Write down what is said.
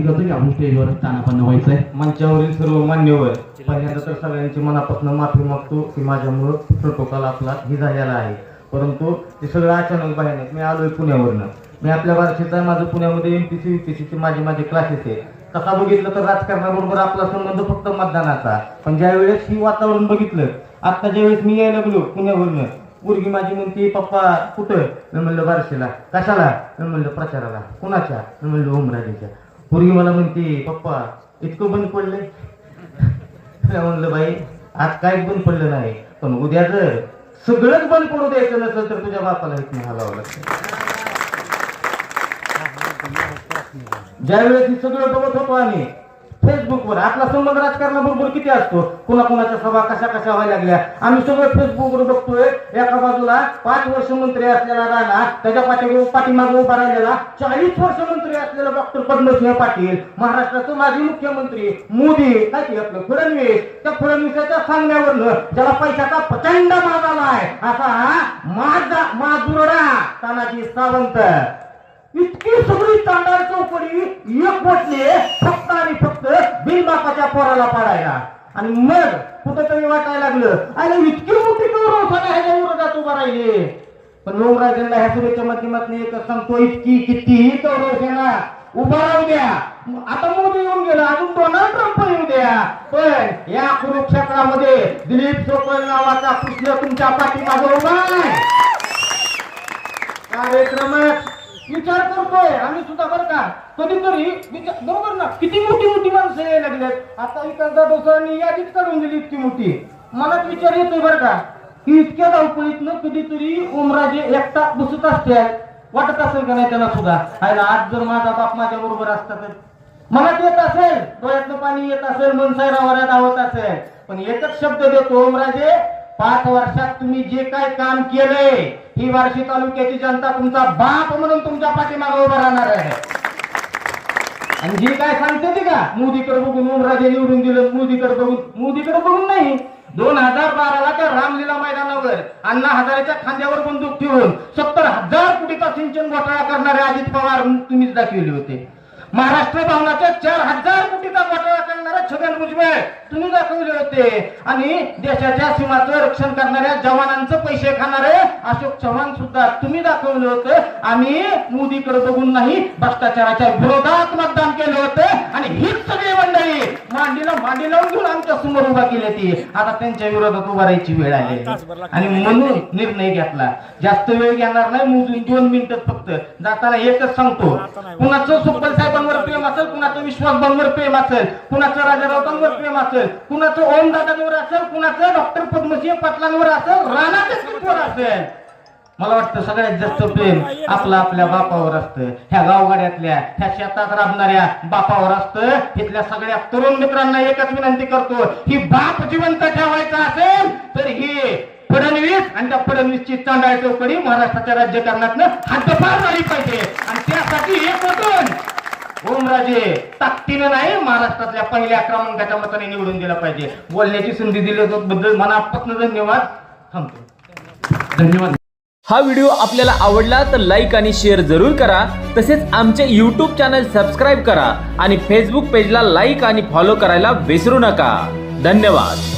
विनंती करतो की आपण स्टेजवर स्थानापन्न व्हायचंय मंचावरील सर्व मान्यवर पहिल्यांदा तर सगळ्यांची मनापासून माफी मागतो की माझ्यामुळं प्रोटोकॉल आपला ही झालेला आहे. परंतु ते सगळं अचानक भयानक मी आलोय पुण्यावरनं. मी आपल्या बारशीचा आहे. माझं पुण्यामध्ये एम पी सी पी सीचे माझे माझे क्लासेस आहे तसा बघितलं तर राजकारणाबरोबर आपला संबंध फक्त मतदानाचा. पण ज्या वेळेस ही वातावरण बघितलं आता ज्या वेळेस मी यायला लागलो पुण्यावरनं मुलगी माझी म्हणते पप्पा कुठं? मी म्हणलं बारशीला. कशाला? मी म्हणलं प्रचाराला. कुणाच्या? मी म्हणलं ओमराजेच्या पोरगी मला म्हणते पप्पा इतकं बंद पडलंय. म्हणलं बाई आज काय बंद पडलं नाही पण उद्या जर सगळंच बंद पडू द्यायचं नसेल तर तुझ्या बापाला इथून हलावं लागतं. ज्यावेळेस वेळेस सगळं बघत होतो आम्ही फेसबुकवर आपला संबंध राजकारणाबरोबर किती असतो? कुणा कुणाच्या सभा कशा कशा व्हायला लागल्या? आम्ही सगळं फेसबुकवर बघतोय. एका बाजूला पाच वर्ष मंत्री असलेला राणा त्याच्या पाठी पाठीमागे उभा राहिलेला चाळीस वर्ष मंत्री असलेला डॉक्टर पद्मसिंह पाटील महाराष्ट्राचे माजी मुख्यमंत्री मोदी काय आपलं फडणवीस. त्या फडणवीसाच्या सांगण्यावरनं ज्याला पैशाचा प्रचंड माज आलाय असा माझा माजुरडा तानाजी सावंत. इतकी सगळी तांडार चौकडी एक बसले फक्त आणि फक्त बिनबापाच्या पोराला पाडायला. आणि मग कुठंतरी वाटायला लागलं अरे इतकी मोठी गौरव झाला ह्याच्या विरोधात उभा राहिले. पण लोमराजेंना ह्या सुरेच्या माध्यमातून एकच सांगतो इतकी कितीही गौरव सेना उभा राहू द्या. आता मोदी येऊन गेला अजून डोनाल्ड ट्रम्प येऊ द्या. पण या कुरुक्षेत्रामध्ये दिलीप सोपल नावाचा कृष्ण तुमच्या पाठीमागे उभा कार्यक्रमात विचार करतोय आम्ही सुद्धा बरं का? कधीतरी विचार बरोबर ना? किती मोठी मोठी माणसं यायला लागलेत. आता विकास जाधव सरांनी यादीच काढून दिली इतकी मोठी. मनात विचार येतोय बरं का? की इतक्या धावपळीतनं कधीतरी ओमराजे एकटा बसत असते वाटत असेल का नाही त्यांना सुद्धा? आहे आज जर माझा बाप माझ्या बरोबर असता तर. मनात येत असेल डोळ्यातलं पाणी येत असेल मनसायरावर धावत असेल. पण एकच शब्द देतो ओमराजे पाच वर्षात तुम्ही जे काय काम केलंय ही वार्षिक तालुक्याची जनता तुमचा बाप म्हणून तुमच्या पाठीमागे उभा राहणार आहे. आणि जे काय सांगते ते का? मोदीकडे बघून उमराजे निवडून दिलं मोदीकडे बघून मोदीकडे बघून नाही. दोन हजार बाराला त्या रामलीला मैदानावर अण्णा हजारेच्या खांद्यावर बंदूक ठेवून सत्तर हजार कोटीचा सिंचन घोटाळा करणारे अजित पवार तुम्हीच दाखवले होते. महाराष्ट्र भवनाच्या चार हजार कोटीचा घोटाळा करणारे छगन भुजबळ तुम्ही दाखवले होते. आणि देशाच्या सीमाचं रक्षण करणाऱ्या जवानांचं पैसे खाणारे अशोक चव्हाण सुद्धा तुम्ही दाखवलं होतं. आम्ही मोदीकडे बघून नाही भ्रष्टाचाराच्या विरोधात मतदान केलं होतं. आणि हीच सगळी मंडळी मांडीला मांडी लावून घेऊन आमच्यासमोर उभा केली ती आता त्यांच्या विरोधात उभा राहायची वेळ आली. आणि म्हणून निर्णय घेतला. जास्त वेळ घेणार नाही मोदी दोन मिनिटं फक्त. जाताना एकच सांगतो. कुणाचं सुप्पल साहेबांवर प्रेम कुणाचं विश्वासबांवर प्रेम असेल कुणाचं राजा राऊतांवर प्रेम असेल कुणाचं ओम दादांवर असेल कुणाचं डॉक्टर पद्मसिंह पाटलांवर असेल राणा देशमुखवर असेल. मला वाटतं सगळ्यात जास्त प्रेम आपलं आपल्या बापावर असतं. ह्या गावगाड्यातल्या ह्या शेतात राबणाऱ्या बापावर असतं. इथल्या सगळ्या तरुण मित्रांना एकच विनंती करतो ही बाप जिवंत ठेवायचा असेल तर ही फडणवीस आणि त्या फडणवीसची चांडाळ चौकडी महाराष्ट्राच्या राज्यकारणातनं हद्दपार झाली पाहिजे. आणि त्यासाठी एक राजे ताकदीनं नाही महाराष्ट्रातल्या पहिल्या क्रमांकाच्या मताने निवडून दिला पाहिजे. बोलण्याची संधी दिल्याबद्दल मनापासून धन्यवाद. थांबतो. धन्यवाद. हा व्हिडिओ आपल्याला आवडला तर लाईक आणि शेअर जरूर करा. तसेच आमचे यूट्यूब चॅनल सबस्क्राईब करा आणि फेसबुक पेजला लाईक आणि फॉलो करायला विसरू नका. धन्यवाद.